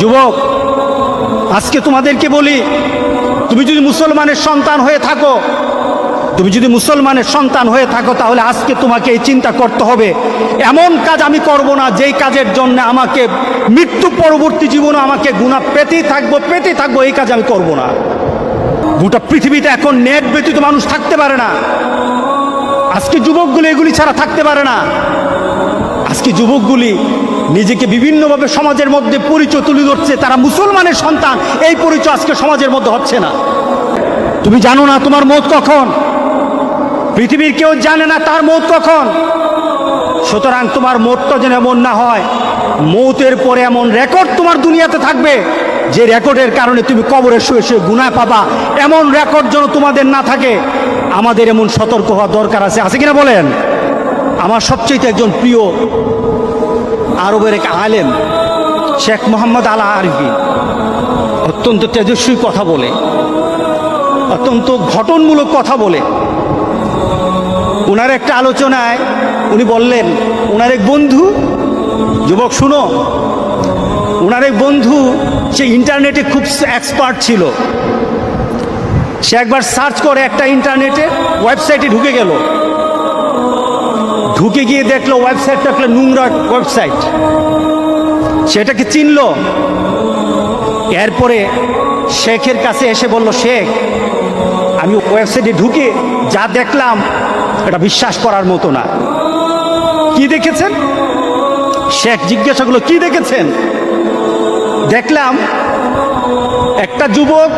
যুবক, আজকে তোমাদেরকে বলি, তুমি যদি মুসলমানের সন্তান হয়ে থাকো, তুমি যদি মুসলমানের সন্তান হয়ে থাকো, তাহলে আজকে তোমাকে এই চিন্তা করতে হবে। এমন কাজ আমি করব না, যেই কাজের জন্য আমাকে মৃত্যু পরবর্তী জীবনে আমাকে গুণা পেতেই থাকব পেতেই থাকব, এই কাজ আমি করব না। গোটা পৃথিবীতে এখন নেট ব্যতীত মানুষ থাকতে পারে না। আজকে যুবকগুলি এগুলি ছাড়া থাকতে পারে না। আজকে যুবকগুলি নিজেকে বিভিন্নভাবে সমাজের মধ্যে পরিচয় তুলে ধরছে, তারা মুসলমানের সন্তান, এই পরিচয় আজকে সমাজের মধ্যে হচ্ছে না। তুমি জানো না তোমার মত কখন? পৃথিবীর কেউ জানে না তার মত কখন? সুতরাং তোমার মতটা যেন এমন না হয়, মৌতের পরে এমন রেকর্ড তোমার দুনিয়াতে থাকবে, যে রেকর্ডের কারণে তুমি কবরে শুয়ে শুয়ে গুনায় পাবা। এমন রেকর্ড যেন তোমাদের না থাকে, আমাদের এমন সতর্ক হওয়া দরকার আছে। আছে কিনা বলেন? আমার সবচেয়ে একজন প্রিয় আরবের এক আলেম, শেখ মোহাম্মদ আলা আরবি অত্যন্ত তেজস্বী কথা বলে, অত্যন্ত ঘটনমূলক কথা বলে। ওনার একটা আলোচনায় উনি বললেন ওনার এক বন্ধু, যুবক শুনো ওনার এক বন্ধু, সে ইন্টারনেটে খুব এক্সপার্ট ছিল। সে একবার সার্চ করে একটা ইন্টারনেটে ওয়েবসাইটে ঢুকে গেল। ঢুকে গিয়ে দেখল ওয়েবসাইটটা একটা নোংরা ওয়েবসাইট সেটাকে চিনল। এরপরে শেখের কাছে এসে বলল, শেখ, আমি ওয়েবসাইটে ঢুকে যা দেখলাম, এটা বিশ্বাস করার মতো না। কি দেখেছেন? শেখ জিজ্ঞাসা করল, কি দেখেছেন? দেখলাম একটা যুবক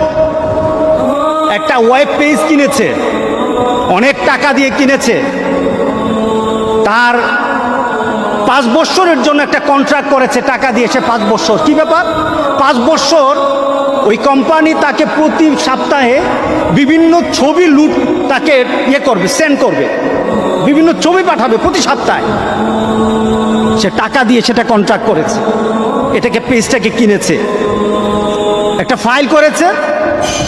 একটা ওয়েব পেজ কিনেছে। অনেক টাকা দিয়ে কিনেছে। তার পাঁচ বছরের জন্য একটা কন্ট্রাক্ট করেছে, টাকা দিয়েছে পাঁচ বছর কি ব্যাপার? পাঁচ বছর ওই কোম্পানি তাকে প্রতি সপ্তাহে বিভিন্ন ছবি লুট, তাকে ইয়ে করবে সেন্ড করবে। বিভিন্ন ছবি পাঠাবে প্রতি সপ্তাহে। সে টাকা দিয়ে সেটা কন্ট্রাক্ট করেছে। এটাকে পেজটাকে কিনেছে। একটা ফাইল করেছে।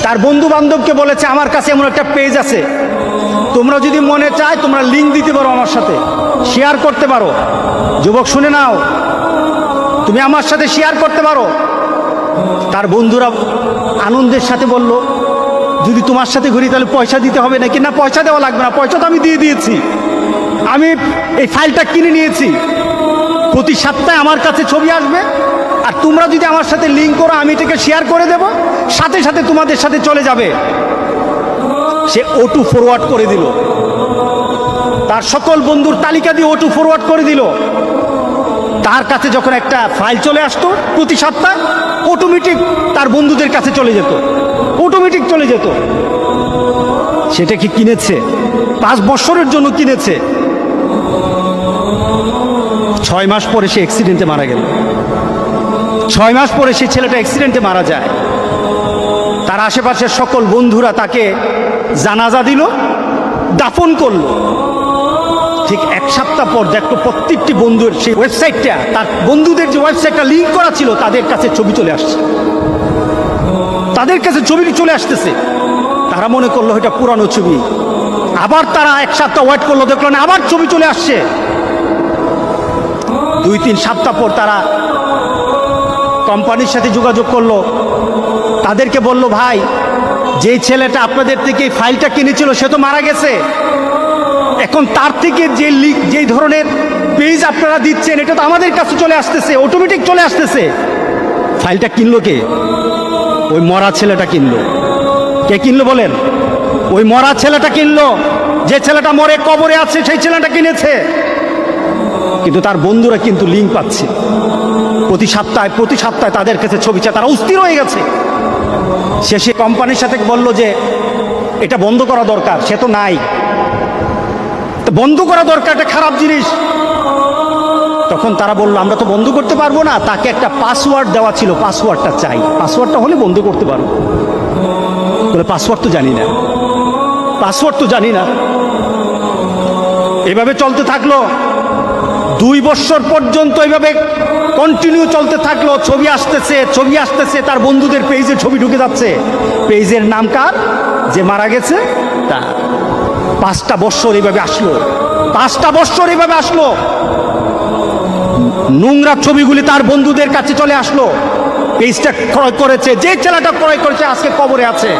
তার বন্ধু বান্ধবকে বলেছে, আমার কাছে এমন একটা পেজ আছে। তোমরা যদি মনে চায়, তোমরা লিঙ্ক দিতে পারো আমার সাথে। শেয়ার করতে পারো। যুবক, শুনে নাও। তুমি আমার সাথে শেয়ার করতে পারো। তার বন্ধুরা আনন্দের সাথে বলল, যদি তোমার সাথে ঘুরি, তাহলে পয়সা দিতে হবে নাকি? না, পয়সা দেওয়া লাগবে না। পয়সা তো আমি দিয়ে দিয়েছি। আমি এই ফাইলটা কিনে নিয়েছি। প্রতি সপ্তাহে আমার কাছে ছবি আসবে। আর তোমরা যদি আমার সাথে লিঙ্ক করো, আমি এটাকে শেয়ার করে দেব। সাথে সাথে তোমাদের সাথে চলে যাবে। সে ওটু ফরওয়ার্ড করে দিল। তার সকল বন্ধুর তালিকা দিয়ে ওটু ফরওয়ার্ড করে দিল। তার কাছে যখন একটা ফাইল চলে আসতো, প্রতি সপ্তাহ অটোমেটিক তার বন্ধুদের কাছে চলে যেত। অটোমেটিক চলে যেত। সেটা কি কিনেছে? পাঁচ বছরের জন্য কিনেছে। ছয় মাস পরে সে অ্যাক্সিডেন্টে মারা গেল। ছয় মাস পরে সে ছেলেটা অ্যাক্সিডেন্টে মারা যায়। তার আশেপাশের সকল বন্ধুরা তাকে জানাজা দিল, দাফন করল। ঠিক এক সপ্তাহ পর দেখো প্রত্যেকটি বন্ধুর সেই ওয়েবসাইটটা, তার বন্ধুদের যে ওয়েবসাইটটা লিঙ্ক করা ছিল, তাদের কাছে ছবি চলে আসছে। তাদের কাছে ছবিটি চলে আসতেছে। তারা মনে করল এটা পুরানো ছবি। আবার তারা এক সপ্তাহ ওয়েট করল, দেখল না, আবার ছবি চলে আসছে। দুই, তিন সপ্তাহ পর তারা কোম্পানির সাথে যোগাযোগ করল। তাদেরকে বলল, ভাই যেই ছেলেটা আপনাদের থেকে ফাইলটা কিনেছিল, সে তো মারা গেছে। এখন তার থেকে যে লিক যেই ধরনের পেজ আপনারা দিচ্ছেন, এটা তো আমাদের কাছে চলে আসতেছে অটোমেটিক চলে আসতেছে। ফাইলটা কিনলো কে? ওই মরা ছেলেটা কিনলো। কে কিনলো বলেন? ওই মরা ছেলেটা কিনলো। যে ছেলেটা মরে কবরে আছে, সেই ছেলেটা কিনেছে। কিন্তু তার বন্ধুরা কিন্তু লিঙ্ক পাচ্ছে। প্রতি সপ্তাহে প্রতি সপ্তাহে তাদের কাছে ছবি চায়। তারা অস্থির হয়ে গেছে। সে সে কোম্পানির সাথে বলল যে, এটা বন্ধ করা দরকার। সে তো নাই। তো বন্ধ করা দরকার, এটা খারাপ জিনিস। তখন তারা বলল, আমরা তো বন্ধ করতে পারব না। তাকে একটা পাসওয়ার্ড দেওয়া ছিল। পাসওয়ার্ডটা চাই। পাসওয়ার্ডটা হলে বন্ধ করতে পারব বলে পাসওয়ার্ড তো জানি না। পাসওয়ার্ড তো জানি না। এভাবে চলতে থাকল। দুই বছর পর্যন্ত এভাবে কন্টিনিউ চলতে থাকল। ছবি আসতেছে ছবি আসতেছে, তার বন্ধুদের পেজে ছবি ঢুকে যাচ্ছে। পেজের নাম কার? যে মারা গেছে তা পাঁচটা বৎসর এইভাবে আসলো। পাঁচটা বৎসর এইভাবে আসলো। নোংরা ছবিগুলি তার বন্ধুদের কাছে চলে আসলো। পেজটা ক্রয় করেছে, যে ছেলেটা ক্রয় করেছে আজকে কবরে আছে।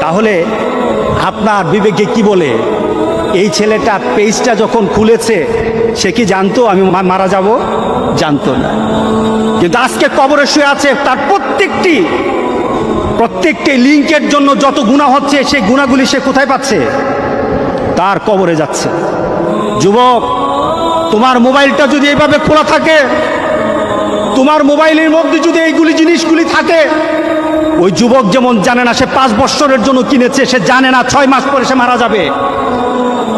তাহলে আপনার বিবেকে কি বলে? এই ছেলেটা পেজটা যখন খুলেছে, সে কি জানতো আমি মারা যাব? জানতো না। কিন্তু আজকে কবরে শুয়ে আছে, তার প্রত্যেকটি প্রত্যেকটি লিঙ্কের জন্য যত গুণা হচ্ছে, সেই গুণাগুলি সে কোথায় পাচ্ছে? তার কবরে যাচ্ছে। যুবক, তোমার মোবাইলটা যদি এইভাবে খোলা থাকে, তোমার মোবাইলের মধ্যে যদি এইগুলি জিনিসগুলি থাকে, ওই যুবক যেমন জানে না, সে পাঁচ বছরের জন্য কিনেছে, সে জানে না ছয় মাস পরে সে মারা যাবে।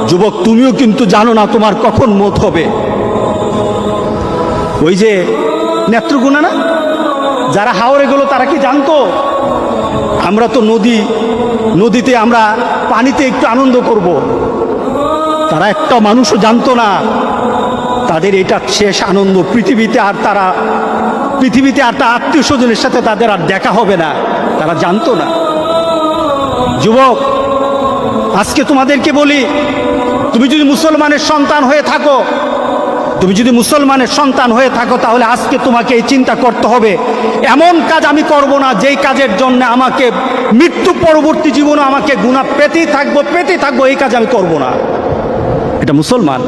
যুবক, তুমিও কিন্তু জানো না তোমার কখন মত হবে। ওই যে নেত্রগুনা না? যারা হাওড়ে গেল, তারা কি জানতো? আমরা তো নদী, নদীতে আমরা পানিতে একটু আনন্দ করব। তারা একটা মানুষও জানতো না। তাদের এটা শেষ আনন্দ। পৃথিবীতে আর তারা, পৃথিবীতে আর তার আত্মীয় স্বজনের সাথে তাদের আর দেখা হবে না। তারা জানতো না। যুবক আজকে তোমাদেরকে বলি, তুমি যদি মুসলমানের সন্তান হয়ে থাকো, তুমি যদি মুসলমানের সন্তান হয়ে থাকো, তাহলে আজকে তোমাকে এই চিন্তা করতে হবে। এমন কাজ আমি করব না, যেই কাজের জন্য আমাকে মৃত্যু পরবর্তী জীবনে আমাকে গুণা পেতেই থাকব পেতেই থাকব, এই কাজ আমি করব না। এটা মুসলমান,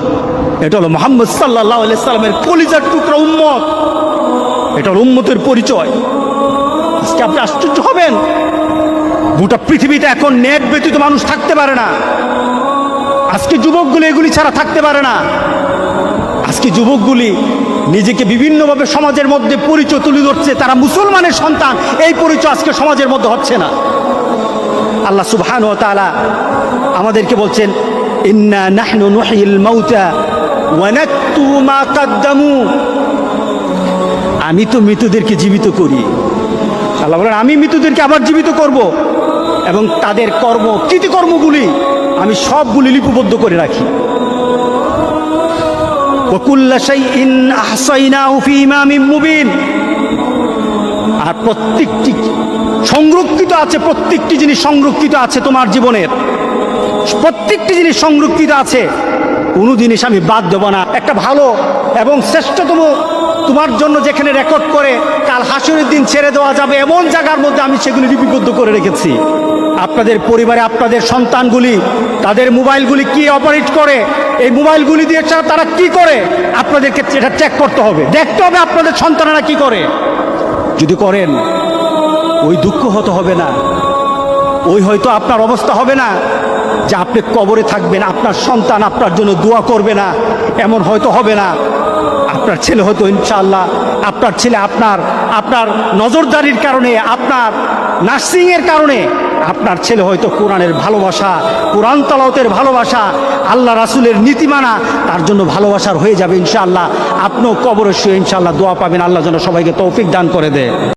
এটা হলো মোহাম্মদ সাল্লাহ সাল্লামের কলিজার টুকরা উম্মত। এটা হলো উম্মতের পরিচয়। আজকে আপনি আশ্চর্য হবেন। গোটা পৃথিবীতে এখন নেট ব্যতীত মানুষ থাকতে পারে না। আজকে যুবকগুলি এগুলি ছাড়া থাকতে পারে না। আজকে যুবকগুলি নিজেকে বিভিন্নভাবে সমাজের মধ্যে পরিচয় তুলে ধরছে, তারা মুসলমানের সন্তান, এই পরিচয় আজকে সমাজের মধ্যে হচ্ছে না। আল্লাহ সুবহান ও তাআলা আমাদেরকে বলছেন, ইন্না নাহনু নুহিল নাকতুবু মা আমি তো মৃতদেরকে জীবিত করি। আল্লাহ বলেন, আমি মৃত্যুদেরকে আবার জীবিত করব এবং তাদের কর্ম, কৃতিকর্মগুলি আমি সবগুলি লিপিবদ্ধ করে রাখি। আর প্রত্যেকটি সংরক্ষিত আছে, প্রত্যেকটি জিনিস সংরক্ষিত আছে তোমার জীবনের। প্রত্যেকটি জিনিস সংরক্ষিত আছে। কোনো জিনিস আমি বাদ দেবো না একটা ভালো এবং শ্রেষ্ঠতম তোমার জন্য যেখানে রেকর্ড করে কাল হাসুরের দিন ছেড়ে দেওয়া যাবে। এমন জায়গার মধ্যে আমি সেগুলি লিপিবদ্ধ করে রেখেছি। আপনাদের পরিবারে আপনাদের সন্তানগুলি, তাদের মোবাইলগুলি কি অপারেট করে, এই মোবাইলগুলি দিয়ে ছাড়া তারা কি করে, আপনাদেরকে এটা চেক করতে হবে। দেখতে হবে আপনাদের সন্তানেরা কি করে। যদি করেন, ওই দুঃখ হতে হবে না। ওই হয়তো আপনার অবস্থা হবে না। যে আপনি কবরে থাকবেন, আপনার সন্তান আপনার জন্য দোয়া করবে না, এমন হয়তো হবে না। আপনার ছেলে হয়তো ইনশাআল্লাহ, আপনার ছেলে আপনার আপনার নজরদারির কারণে, আপনার নার্সিংয়ের কারণে, আপনার ছেলে হয়তো কোরআনের ভালোবাসা, কোরআন তালাওতের ভালোবাসা, আল্লাহ রাসুলের নীতিমানা, তার জন্য ভালোবাসার হয়ে যাবে ইনশাআল্লাহ। আপনিও কবরের শুয়ে ইনশাআল্লাহ দোয়া পাবেন, আল্লাহ যেন সবাইকে তৌফিক দান করে দেয়।